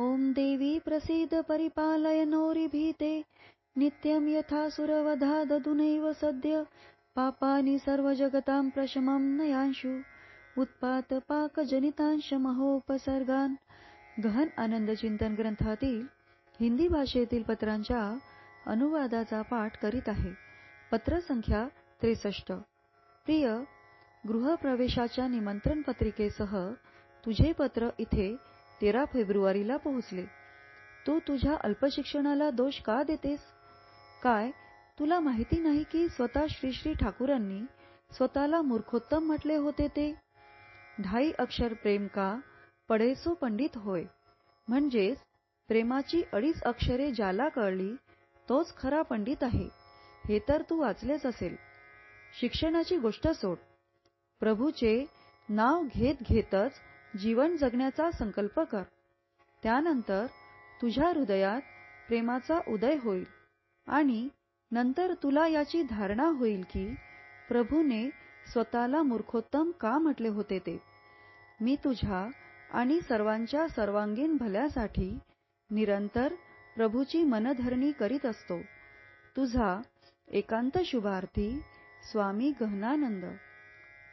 ॐ देवी प्रसीद परिपालय नोरिभीते नित्यं यथा सुरवधा ददुनैव सद्य। पापानि सर्वजगतां प्रशमं नयांशु। उत्पात पाकजनितांश महोपसर्गान गहन आनंद चिंतन ग्रंथातील हिंदी भाषेतील पत्रांच्या अनुवादाचा पाठ करीत आहे. पत्र संख्या त्रेसष्ट. प्रिय गृहप्रवेशाच्या निमंत्रण पत्रिकेसह तुझे पत्र इथे तेरा फेब्रुवारीला पोहोचले. तू तुझ्या अल्पशिक्षणाला दोष का देतेस? काय? तुला माहिती नाही की स्वतः श्री श्री ठाकूरांनी स्वतःला मूर्खोत्तम म्हटले होते ते? ढाई अक्षर प्रेम का? पडेसो पंडित होय. म्हणजेच प्रेमाची अडीच अक्षरे ज्याला कळली तोच खरा पंडित आहे. हे तर तू वाचलेच असेल. शिक्षणाची गोष्ट सोड. प्रभूचे नाव घेत घेतच जीवन जगण्याचा संकल्प कर. त्यानंतर तुझ्या हृदयात प्रेमाचा उदय होईल आणि नंतर तुला याची धारणा होईल की प्रभूने स्वतःला मूर्खोत्तम का म्हटले होते ते. मी तुझ्या आणि सर्वांच्या सर्वांगीण भल्यासाठी निरंतर प्रभूची मनधरणी करीत असतो. तुझा एकांत शुभार्थी स्वामी गहनानंद.